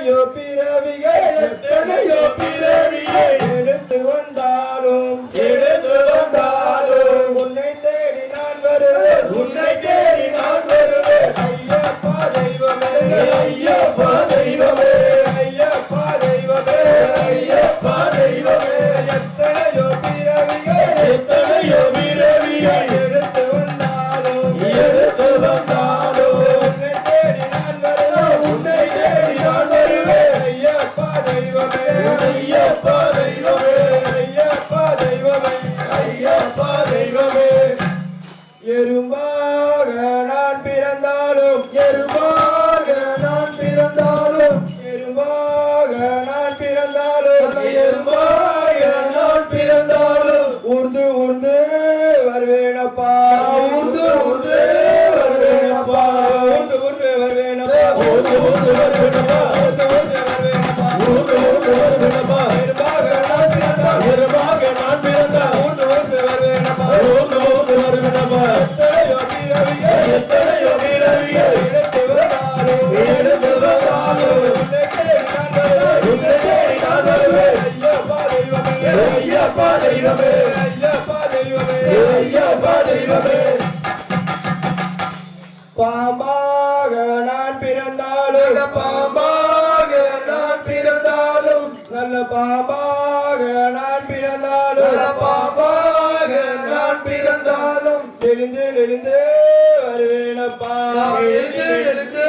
எத்தனையோ பிறவிகள் எத்தனையோ பிறவிகள் தெய்வமே ஐயப்பா தெய்வமே ஐயப்பா தெய்வமே பாம்பாக நான் பிறந்தாலும் பாம்பாக நான் பிறந்தாலும் நல்ல பாம்பாக நான் பிறந்தாலும் பாம்பாக நான் பிறந்தாலும் எழுந்து எழுந்து வருவேனப்பா எழுந்து எழுந்து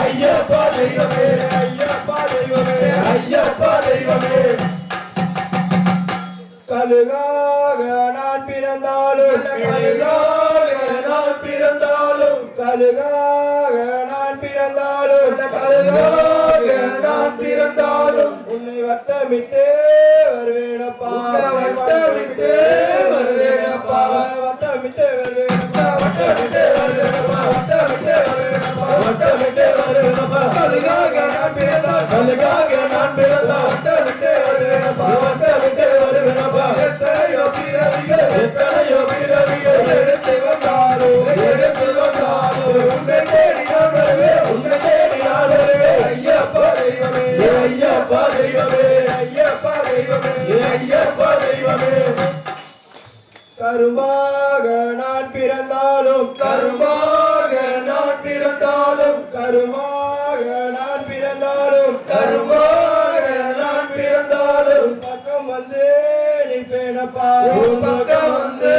ஐயப்பா தெய்வமே ஐயப்பா தெய்வமே ஐயப்பா தெய்வமே கழுகாக நான் பிறந்தாலும் கழுகாக நான் பிறந்தாலும் கழுகா பிறந்தாலும் கழுகாக நான் பிறந்தாலும் உன்னை வட்டமிட்டு வருவேனப்பா. வட்டமிட்டு கரும்பாக நான் பிறந்தாலும் கரும்பாக நான் பிறந்தாலும் கருமாக நான் பிறந்தாலும் கருமாக நான் பிறந்தாலும். பக்கம் வந்து நிற்பேனப்பா பக்கம் வந்து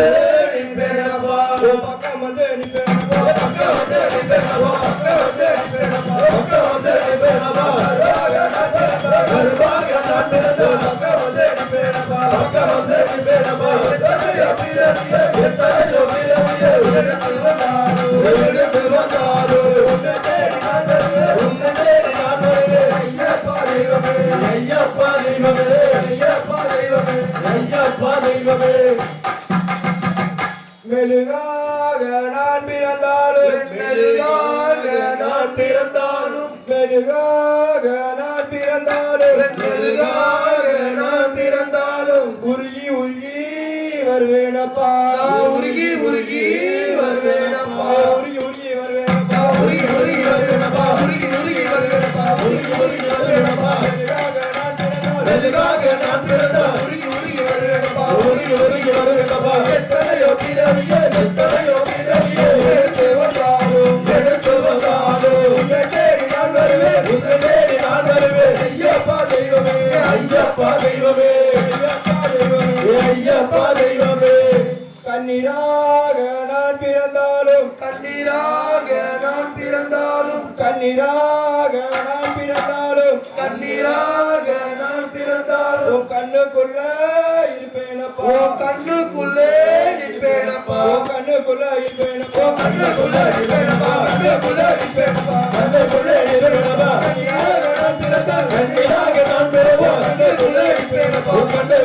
நிற்பேனப்பா பக்கம் வந்து நிற்பேனப்பா மெழுகாக நான் பிறந்தாலும் மெழுகாக நான் பிறந்தாலும் மெழுகாக நான் பிறந்தாலும் மெழுகாக வருவேனப்பா. உருகி உருகி வருவேனப்பா. உருகி உருகி வருவேனப்பா. உருகி உருகி வருவேனப்பா. உருகி உருகி வருவேனப்பா. உருகி உருகி வருவேனப்பா. மெழுகாக நான் பிறந்தால் உருகி உருகி வருவேனப்பா. உருகி உருகி வருவேனப்பா. கண்ணீராக நான் பிறந்தாலும் கண்ணீராக நான் பிறந்தாலும் கண்ணீராக நான் பிறந்தாலும் கண்ணீராக நான் பிறந்தாலும் கண்ணுக்குள்ள இருப்பேனப்பா. கண்ணுக்குள்ளே நிற்பேனப்பா. கண்ணுக்குள்ள இருப்பேனப்பா. கண்ணுக்குள்ள இருப்பேனப்பா கண்ணுக்குள்ள இருப்பேனப்பா கண்ணுக்குள்ளே இருப்பேனப்பா கண்ணீராக நான் பிறந்தால் கண்ணீராக நான் பிறந்தால் கண்ணுக்குள்ளே இருப்பேனப்பா கண்ணுக்குள்ளே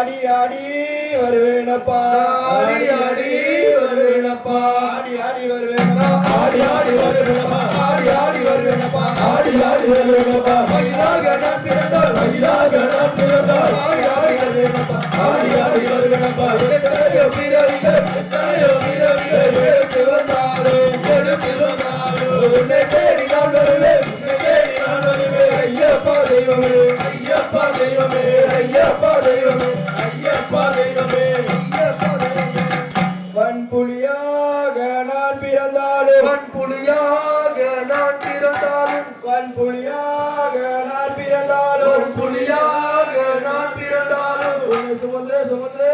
ஆடி வருவேனப்பா. ஆடி ஆடி வருவேனப்பா. ஆடி ஆடி வருவேனப்பா. ஆடி ஆடி வருவேனப்பா. ஆடி ஆடி வருவேனப்பா. ஆடி ஆடி வருவேனப்பா. மயிலாக நான் மயிலாக நான் ஆடி ஆடி வருவேனப்பா. ஆடி ஆடி வருவேனப்பா. எத்தனையோ பிறவிகள், எத்தனையோ பிறந்தாலும் புலியாக நான் பிறந்தாலும் உன்னை சுமந்து சுமந்து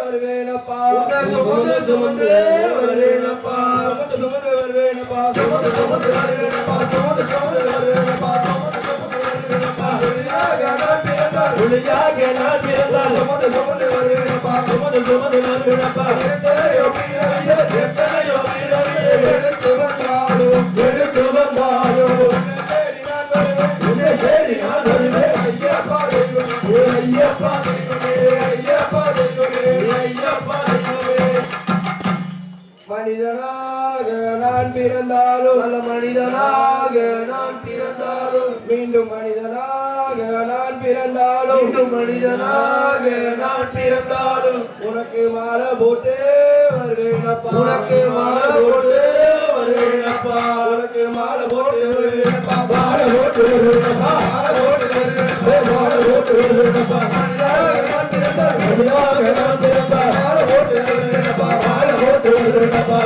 வருவேனப்பா உன்னை சுமந்து சுமந்து வருவேனப்பா. சுமந்து சுமந்து வருவேனப்பா சுமந்து சுமந்து வருவேனப்பா, சுமந்து சுமந்து வருவேனப்பா, புலியாக நான் பிறந்தாலும் சுமந்து சுமந்து வருவேனப்பா, சுமந்து சுமந்து வருவேனப்பா மீண்டும் மனிதனாக நான் பிறந்தாலும் மீண்டும் மனிதனாக நான் பிறந்தாலும் உனக்கு மாலை போட்டு வருவேனப்பா. உனக்கு மாலை போட்டு வருவேனப்பா. உனக்கு மாலை போட்டு வருவேனப்பா. மாலை போட்டு வருவேனப்பா. மாலை போட்டு வருவேனப்பா. மாலை போட்டு பிறந்தால் மாலை போட்டு வருவேனப்பா.